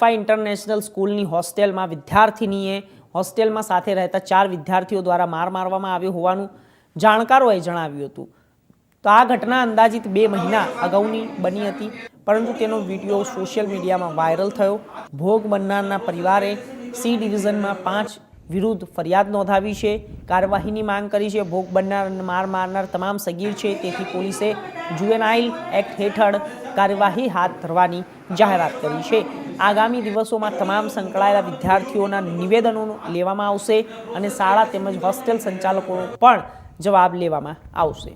ફા international સ્કૂલની હોસ્ટેલમાં વિદ્યાર્થીનીએ હોસ્ટેલમાં સાથે રહેતા ચાર વિદ્યાર્થીઓ દ્વારા માર મારવામાં આવ્યો હોવાનું જાણકારોએ જણાવ્યું હતું. તો આ ઘટના અંદાજિત બે મહિના અગાઉની બની હતી, પરંતુ તેનો વીડિયો સોશિયલ મીડિયામાં વાયરલ થયો. ભોગ બનનારના પરિવારે સી ડિવિઝનમાં પાંચ વિરુદ્ધ ફરિયાદ નોંધાવી છે. કાર્યવાહીની માંગ કરી છે. ભોગ બનનાર માર મારનાર તમામ સગીર છે. તેથી પોલીસે જુએનાઇલ એક્ટ હેઠળ કાર્યવાહી હાથ ધરવાની જાહેરાત કરી છે. આગામી દિવસોમાં તમામ સંકળાયેલા વિદ્યાર્થીઓના નિવેદનો લેવામાં આવશે અને શાળા તેમજ હોસ્ટેલ સંચાલકોનો પણ જવાબ લેવામાં આવશે.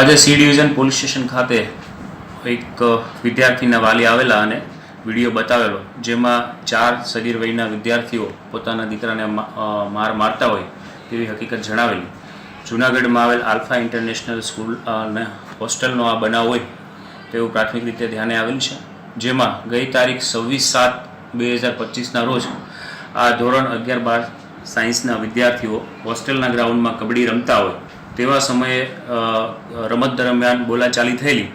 આજે સી ડિવિઝન પોલીસ સ્ટેશન ખાતે એક વિદ્યાર્થીના વાલી આવેલા અને વીડિયો બતાવેલો, જેમાં ચાર સગીર વયના વિદ્યાર્થીઓ પોતાના દીકરાને માર મારતા હોય તેવી હકીકત જણાવેલી. જૂનાગઢમાં આવેલ આલ્ફા ઇન્ટરનેશનલ સ્કૂલ અને હોસ્ટેલનો આ બનાવ હોય તેવું પ્રાથમિક રીતે ધ્યાને આવેલ છે, જેમાં ગઈ તારીખ છવ્વીસ સાત બે હજાર પચીસના રોજ આ ધોરણ અગિયાર બાર સાયન્સના વિદ્યાર્થીઓ હોસ્ટેલના ગ્રાઉન્ડમાં કબડ્ડી રમતા હોય, તેવા સમયે રમત દરમિયાન બોલાચાલી થયેલી.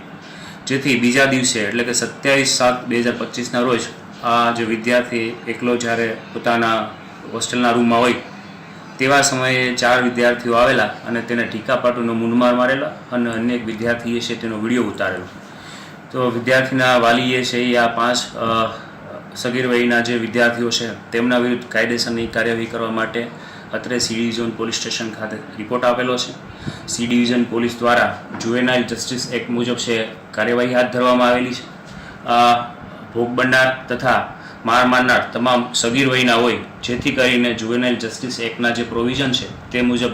જેથી બીજા દિવસે, એટલે કે સત્યાવીસ સાત બે હજાર પચીસના રોજ, આ જે વિદ્યાર્થી એકલો જ્યારે પોતાના હોસ્ટેલના રૂમમાં હોય, તેવા સમયે ચાર વિદ્યાર્થીઓ આવેલા અને તેને ટીકાપાટુનો મૂંઢમાર મારેલા અને અન્ય એક વિદ્યાર્થીએ છે તેનો વીડિયો ઉતારેલો. તો વિદ્યાર્થીના વાલીએ છે એ આ પાંચ સગીર વયના જે વિદ્યાર્થીઓ છે, તેમના વિરુદ્ધ કાયદેસરની કાર્યવાહી કરવા માટે અત્રે સી ડિવિઝન પોલીસ સ્ટેશન ખાતે રિપોર્ટ આપેલો છે. સી ડિવિઝન પોલીસ દ્વારા જુએનાઇલ જસ્ટિસ એક્ટ મુજબ છે કાર્યવાહી હાથ ધરવામાં આવેલી છે. ભોગ બનનાર તથા માર મારનાર તમામ સગીર વયના હોય, જેથી કરીને જુવેનાઇલ જસ્ટિસ એક્ટના જે પ્રોવિઝન છે તે મુજબ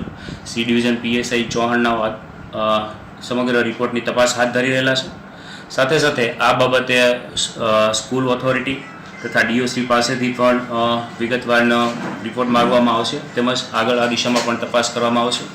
સી ડિવિઝન પીએસઆઈ ચૌહાણના સમગ્ર રિપોર્ટની તપાસ હાથ ધરી રહેલા છે. સાથે સાથે આ બાબતે સ્કૂલ ઓથોરિટી તથા ડીઓસી પાસેથી પણ વિગતવાર રિપોર્ટ માંગવામાં આવશે. તેમજ આગળ આ દિશામાં પણ તપાસ કરવામાં આવશે.